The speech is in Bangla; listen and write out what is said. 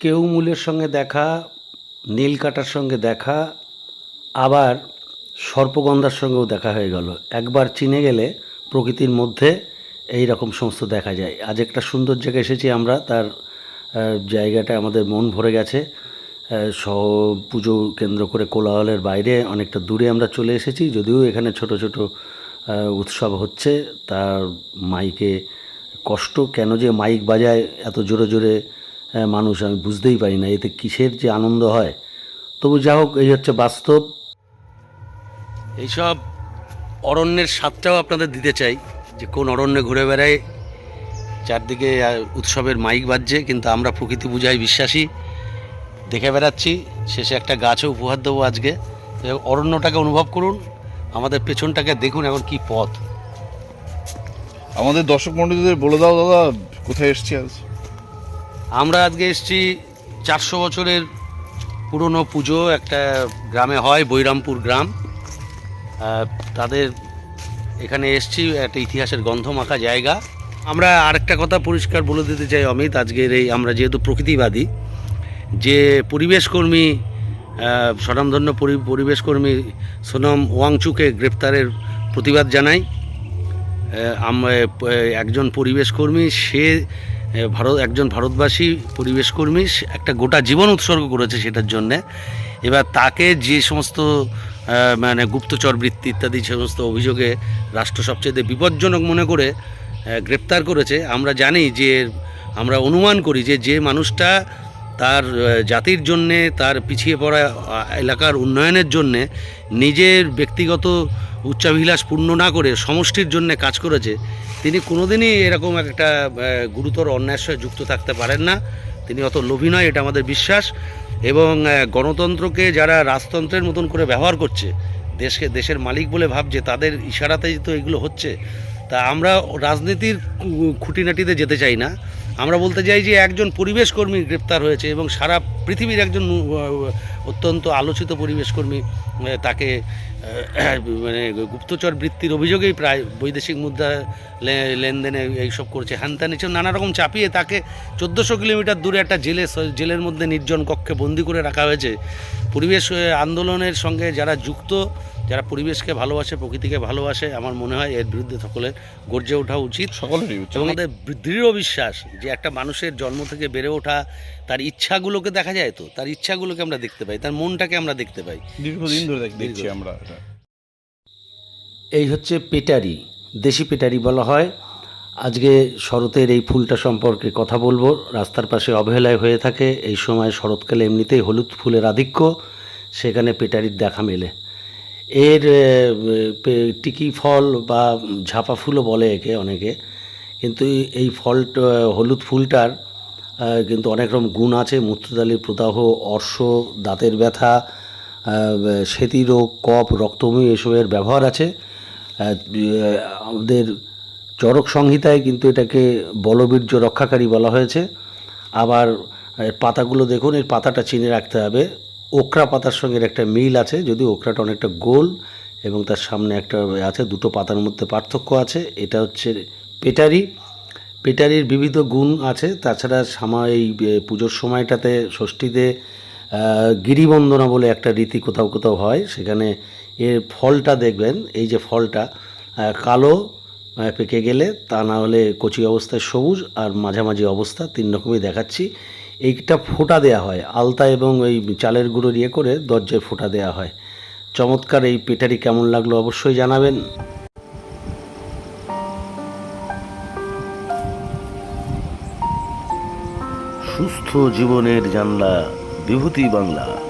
কেউমূলের সঙ্গে দেখা নীলকাঁটার সঙ্গে দেখা, আবার সর্পগন্ধার সঙ্গেও দেখা হয়ে গেল। একবার চিনে গেলে প্রকৃতির মধ্যে এই রকম সমস্ত দেখা যায়। আজ একটা সুন্দর জায়গায় এসেছি আমরা, তার জায়গাটা আমাদের মন ভরে গেছে। সহ পুজো কেন্দ্র করে কোলাহলের বাইরে অনেকটা দূরে আমরা চলে এসেছি, যদিও এখানে ছোট ছোট উৎসব হচ্ছে। তার মাইকে কষ্ট, কেন যে মাইক বাজায় এত জোরে জোরে মানুষ আমি বুঝতেই পারি না এতে কিসের যে আনন্দ হয়। তবু যা হোক এই হচ্ছে বাস্তব। এইসব অরণ্যের স্বাদটাও আপনাদের দিতে চাই যে কোন অরণ্যে ঘুরে বেড়ায় চারদিকে উৎসবের মাইক বাজছে কিন্তু আমরা প্রকৃতি পূজায় বিশ্বাসী। দেখে বেড়াচ্ছি শেষে একটা গাছও উপহার দেবো আজকে। অরণ্যটাকে অনুভব করুন আমাদের পেছনটাকে দেখুন এখন কি পথ। আমাদের দর্শক মন্ডলীদের বলে দাও দাদা কোথায় এসছি আজ? আমরা আজকে এসেছি চারশো বছরের পুরনো পুজো একটা গ্রামে হয় বৈরামপুর গ্রাম। তাদের এখানে এসেছি একটা ইতিহাসের গন্ধ মাখা জায়গা। আমরা আরেকটা কথা পরিষ্কার বলে দিতে চাই অমিত আজকের এই আমরা যেহেতু প্রকৃতিবাদী যে পরিবেশকর্মী স্বনামধন্য পরি- পরিবেশকর্মী সোনম ওয়াংচুকে গ্রেপ্তারের প্রতিবাদ জানাই। আহ, আম- আহ, একজন পরিবেশকর্মী সে ভারত, একজন ভারতবাসী পরিবেশকর্মী একটা গোটা জীবন উৎসর্গ করেছে সেটার জন্যে। এবার তাকে যে সমস্ত মানে গুপ্তচর বৃত্তি ইত্যাদি সমস্ত অভিযোগে রাষ্ট্র সবচেয়ে বিপজ্জনক মনে করে গ্রেপ্তার করেছে, আমরা জানি যে, আমরা অনুমান করি যে যে মানুষটা তার জাতির জন্যে, তার পিছিয়ে পড়া এলাকার উন্নয়নের জন্যে, নিজের ব্যক্তিগত উচ্চাভিলাষ পূর্ণ না করে সমষ্টির জন্য কাজ করেছে, তিনি কোনোদিনই এরকম একটা গুরুতর অন্যায়ের সঙ্গে যুক্ত থাকতে পারেন না। তিনি অত লোভী নয়, এটা আমাদের বিশ্বাস। এবং গণতন্ত্রকে যারা রাজতন্ত্রের মতন করে ব্যবহার করছে, দেশকে, দেশের মালিক বলে ভাবছে, তাদের ইশারাতেই তো এগুলো হচ্ছে। তা আমরা রাজনীতির খুঁটিনাটিতে যেতে চাই না। আমরা বলতে চাই যে একজন পরিবেশকর্মী গ্রেপ্তার হয়েছে এবং সারা পৃথিবীর একজন অত্যন্ত আলোচিত পরিবেশকর্মী আহ, তাকে মানে গুপ্তচর বৃত্তির অভিযোগেই প্রায় বৈদেশিক মুদ্রা লেনদেনে এইসব করছে। হ্যান ত্যান এসব নানা রকম চাপিয়ে তাকে চোদ্দোশো কিলোমিটার দূরে একটা জেলে জেলের মধ্যে নির্জন কক্ষে বন্দি করে রাখা হয়েছে। পরিবেশ আন্দোলনের সঙ্গে যারা যুক্ত যারা পরিবেশকে ভালোবাসে প্রকৃতিকে ভালোবাসে আমার মনে হয় এর বিরুদ্ধে সকলের গর্জে ওঠা উচিত। সকলেরই। এবং আমাদের দৃঢ় বিশ্বাস যে একটা মানুষের জন্ম থেকে বেড়ে ওঠা তার ইচ্ছাগুলোকে দেখা যায় তো? তার ইচ্ছাগুলোকে আমরা দেখতে পাই তার মনটাকে আমরা দেখতে পাই। দীর্ঘদিন ধরে দেখছি আমরা। এই হচ্ছে পেটারি দেশি পেটারি বলা হয়। আজকে শরতের এই ফুলটা সম্পর্কে কথা বলব। রাস্তার পাশে অবহেলায় হয়ে থাকে। এই সময় শরৎকালে এমনিতেই হলুদ ফুলের আধিক্য সেখানে পেটারির দেখা মেলে। এর টিকি ফল বা ঝাপা ফুলও বলে একে অনেকে। কিন্তু এই- ফলটা হলুদ ফুলটার কিন্তু অনেক রকম গুণ আছে। মূত্রদালির প্রদাহ, অর্শ, দাঁতের ব্যথা সেতি রোগ কফ রক্তমী এসবের ব্যবহার আছে। আমাদের চরক সংহিতায় কিন্তু এটাকে বলবীর্য রক্ষাকারী বলা হয়েছে। আবার পাতাগুলো দেখুন, এর পাতাটা চিনে রাখতে হবে। ওকরা পাতার সঙ্গে একটা মিল আছে, যদি ওকরাটা অনেকটা গোল এবং তার সামনে একটা আছে, দুটো পাতার মধ্যে পার্থক্য আছে, এটা হচ্ছে পেটারি। পেটারির বিবিধ গুণ আছে, তাছাড়া সামা এই পুজোর সময়টাতে ষষ্ঠীতে গিরিবন্দনা বলে একটা রীতি কোথাও কোথাও হয়, সেখানে এর ফলটা দেখবেন, এই যে ফলটা কালো পেকে গেলে তা না হলে কচি অবস্থায় সবুজ আর মাঝামাঝি অবস্থা, তিন রকমই দেখাচ্ছি। এইটা ফোঁটা দেয়া হয়। আলতা এবং ওই চালের গুঁড়ো ইয়ে করে দরজায় ফোঁটা দেয়া হয়। চমৎকার এই পেটারি কেমন লাগল অবশ্যই জানাবেন। সুস্থ জীবনের জানলা, বিভূতি বাংলা।